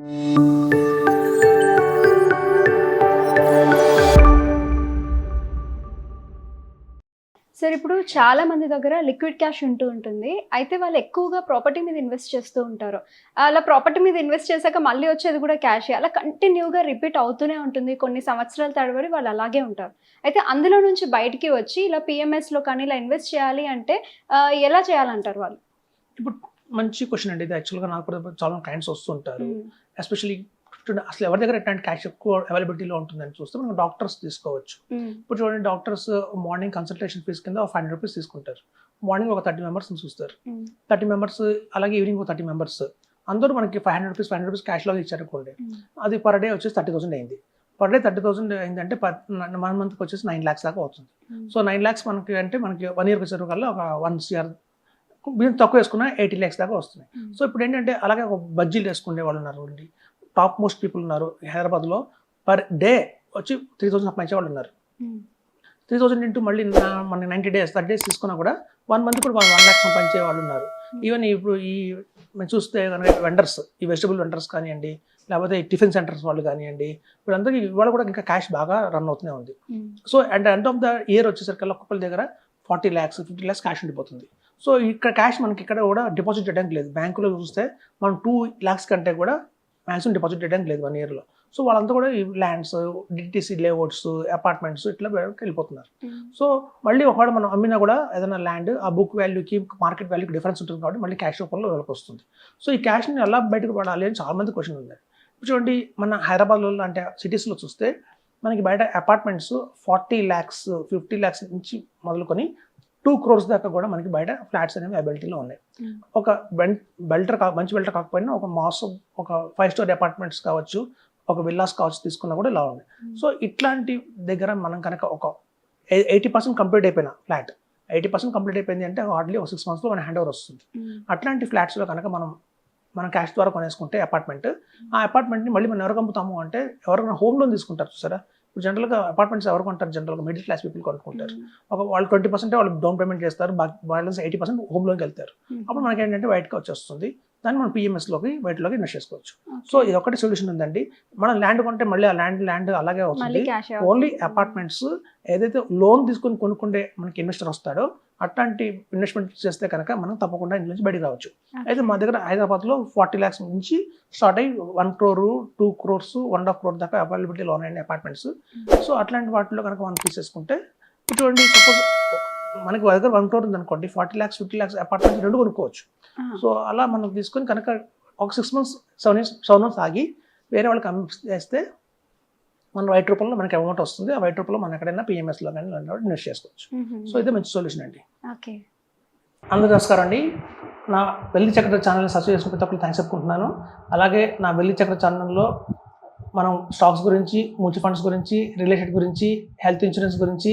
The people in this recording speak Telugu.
సార్ ఇప్పుడు చాలా మంది దగ్గర లిక్విడ్ క్యాష్ ఉంటూ ఉంటుంది. అయితే వాళ్ళు ఎక్కువగా ప్రాపర్టీ మీద ఇన్వెస్ట్ చేస్తూ ఉంటారు. అలా ప్రాపర్టీ మీద ఇన్వెస్ట్ చేశాక మళ్ళీ వచ్చేది కూడా క్యాష్. అలా కంటిన్యూగా రిపీట్ అవుతూనే ఉంటుంది. కొన్ని సంవత్సరాల తడబడి వాళ్ళు అలాగే ఉంటారు. అయితే అందులో నుంచి బయటికి వచ్చి ఇలా పిఎంఎస్లో కానీ ఇలా ఇన్వెస్ట్ చేయాలి అంటే ఎలా చేయాలంటారు వాళ్ళు? ఇప్పుడు మంచి క్వశ్చన్ అండి. ఇది యాక్చువల్గా నాకు కూడా చాలా క్లయింట్స్ వస్తుంటారు. ఎస్పెషల్లీ అసలు ఎవరి దగ్గర ఎట్లాంటి క్యాష్ ఎక్కువ అవైలబిలిటీలో ఉంటుందని చూస్తే మనం డాక్టర్స్ తీసుకోవచ్చు. ఇప్పుడు చూడండి డాక్టర్స్ మార్నింగ్ కన్సల్టేషన్ ఫీస్ కింద ఫైవ్ హండ్రెడ్ రూపీస్ తీసుకుంటారు. మార్నింగ్ ఒక థర్టీ మెంబర్స్ చూస్తారు. థర్టీ మెంబర్స్ అలాగే ఈవినింగ్ ఒక థర్టీ మెంబర్స్ అందరూ మనకి five hundred rupees five hundred rupees క్యాష్లో ఇచ్చారనుకోండి. అది పర్ డే వచ్చేసి థర్టీ థౌసండ్ అయింది. పర్ డే థర్టీ థౌసండ్ అయిందంటే వన్ మంత్కి వచ్చేసి నైన్ ల్యాక్స్ దాకా అవుతుంది. సో నైన్ ల్యాక్స్ మనకి అంటే మనకి వన్ ఇయర్కి వచ్చే కల్లా ఒక వన్ సిఆర్ మీరు తక్కువ వేసుకున్న ఎయిటీ ల్యాక్స్ దాకా వస్తున్నాయి. మ్మ్. సో ఇప్పుడు ఏంటంటే అలాగే ఒక బజ్జీలు వేసుకునే వాళ్ళు ఉన్నారు అండి టాప్ మోస్ట్ పీపుల్ ఉన్నారు. హైదరాబాద్లో పర్ డే వచ్చి త్రీ థౌసండ్ సంపాదించే వాళ్ళు ఉన్నారు. మ్మ్. త్రీ థౌసండ్ ఇంటూ మళ్ళీ మన నైంటీ డేస్ థర్టీ డేస్ తీసుకున్నా కూడా వన్ మంత్ కూడా వన్ ల్యాక్ సంపాదించే వాళ్ళు ఉన్నారు. ఈవెన్ ఇప్పుడు ఈ మనం చూస్తే కనుక వెండర్స్ ఈ వెజిటబుల్ వెండర్స్ కానివ్వండి లేకపోతే ఈ టిఫిన్ సెంటర్స్ వాళ్ళు కానివ్వండి వీళ్ళందరికీ ఇవాళ కూడా ఇంకా క్యాష్ బాగా రన్ అవుతూనే ఉంది. మ్మ్. So and end of the year వచ్చేసరికి ఒక్కొక్కరి దగ్గర forty lakhs fifty lakhs cash ఉండిపోతుంది. సో ఇక్కడ క్యాష్ మనకి ఇక్కడ కూడా డిపాజిట్ చేయడానికి లేదు. బ్యాంకులో చూస్తే మనం టూ ల్యాక్స్ కంటే కూడా మ్యాక్సిమం డిపాజిట్ చేయడానికి లేదు వన్ ఇయర్లో సో వాళ్ళంతా కూడా ఈ ల్యాండ్స్ డిటీసీ లేఅవుట్స్ అపార్ట్మెంట్స్ ఇట్లా వెళ్ళిపోతున్నారు. మ్మ్. సో మళ్ళీ ఒకవేళ మనం అమ్మినా కూడా ఏదైనా ల్యాండ్ ఆ బుక్ వాల్యూకి మార్కెట్ వాల్యూకి డిఫరెన్స్ ఉంటుంది కాబట్టి మళ్ళీ క్యాష్ రూపంలో వాళ్ళకి వస్తుంది. సో ఈ క్యాష్ని ఎలా బయటకు పడాలి అని చాలా మంది క్వశ్చన్ ఉంది ఇప్పుడు చూడండి మన హైదరాబాద్లో అంటే సిటీస్లో చూస్తే మనకి బయట apartments forty lakhs fifty lakhs నుంచి మొదలుకొని టూ క్రోర్స్ దాకా కూడా మనకి బయట ఫ్లాట్స్ అనేవి అవైలబిలిటీలో ఉన్నాయి మ్మ్. ఒక బెల్టర్ కా మంచి బెల్టర్ కాకపోయినా ఒక మాస్ ఒక ఫైవ్ స్టార్ అపార్ట్మెంట్స్ కావచ్చు ఒక విల్లాస్ కావచ్చు తీసుకున్నా కూడా ఇలా ఉంది మ్మ్. సో ఇట్లాంటి దగ్గర మనం కనుక ఒక ఎయిటీ పర్సెంట్ కంప్లీట్ అయిపోయిన ఫ్లాట్ ఎయిటీ పర్సెంట్ కంప్లీట్ అయిపోయింది అంటే హార్డ్లీ ఒక సిక్స్ మంత్స్లో మన హ్యాండ్ ఓవర్ వస్తుంది మ్మ్. అట్లాంటి ఫ్లాట్స్లో కనుక మనం మనం క్యాష్ ద్వారా కొనేసుకుంటే అపార్ట్మెంట్ ఆ అపార్ట్మెంట్ని మళ్ళీ మనం ఎవరికి అమ్ముతాము అంటే ఎవరైనా హోమ్ లోన్ తీసుకుంటారు చూసారా ఇప్పుడు జనరల్గా అపార్ట్మెంట్స్ ఎవరు కొంటారు జనరల్గా? మిడిల్ క్లాస్ పీపుల్ కొనుక్కుంటారు. ఒక వాళ్ళు ట్వంటీ పర్సెంట్ వాళ్ళు డౌన్ పేమెంట్ చేస్తారు బ్యాలెన్స్ ఎయిటీ పర్సెంట్ హోమ్ లోన్కి వెళ్తారు. అప్పుడు మనకి ఏంటంటే వైట్గా వచ్చేస్తుంది దాన్ని మనం పిఎంఎస్లోకి వైట్లోకి ఇన్వెస్ట్ చేసుకోవచ్చు. సో ఇది ఒకటి సొల్యూషన్ ఉందండి. మనం ల్యాండ్ కొంటే మళ్ళీ ఆ ల్యాండ్ ల్యాండ్ అలాగే అవుతుంది. ఓన్లీ అపార్ట్మెంట్స్ ఏదైతే లోన్ తీసుకొని కొనుక్కుంటే మనకి ఇన్వెస్టర్ వస్తాడో అట్లాంటి ఇన్వెస్ట్మెంట్ చేస్తే కనుక మనం తప్పకుండా ఇంట్లో నుంచి బయటికి రావచ్చు. అయితే మా దగ్గర హైదరాబాద్లో ఫార్టీ ల్యాక్స్ నుంచి స్టార్ట్ అయ్యి one crore two crores one half crore దాకా అవైలబిలిటీ లోన్ అయిన అపార్ట్మెంట్స్ సో అట్లాంటి వాటిలో కనుక మనం తీసేసుకుంటే చూడండి సపోజ్ మనకి దగ్గర వన్ క్రోర్ ఉందనుకోండి forty lakhs fifty lakhs apartments రెండు కొనుక్కోవచ్చు. సో అలా మనం తీసుకొని కనుక ఒక six months seven years seven months ఆగి వేరే వాళ్ళకి అమ్మి చేస్తే మన వైట్ రూపంలో మనకి అమౌంట్ వస్తుంది. ఆ వైట్ రూపంలో మనం ఎక్కడైనా పిఎంఎస్లో కానీ ఇన్వెస్ట్ చేసుకోవచ్చు. సో ఇదే మంచి సొల్యూషన్ అండి. ఓకే. అందరూ నమస్కారం అండి. నా వెల్లి చక్ర ఛానల్ని సబ్స్క్రైబ్ చేసుకున్న ప్రతి ఒక్కరు థ్యాంక్స్ చెప్పుకుంటున్నాను. అలాగే నా వెల్లి చక్ర ఛానల్లో మనం స్టాక్స్ గురించి మ్యూచువల్ ఫండ్స్ గురించి రియల్ ఎస్టేట్ గురించి హెల్త్ ఇన్సూరెన్స్ గురించి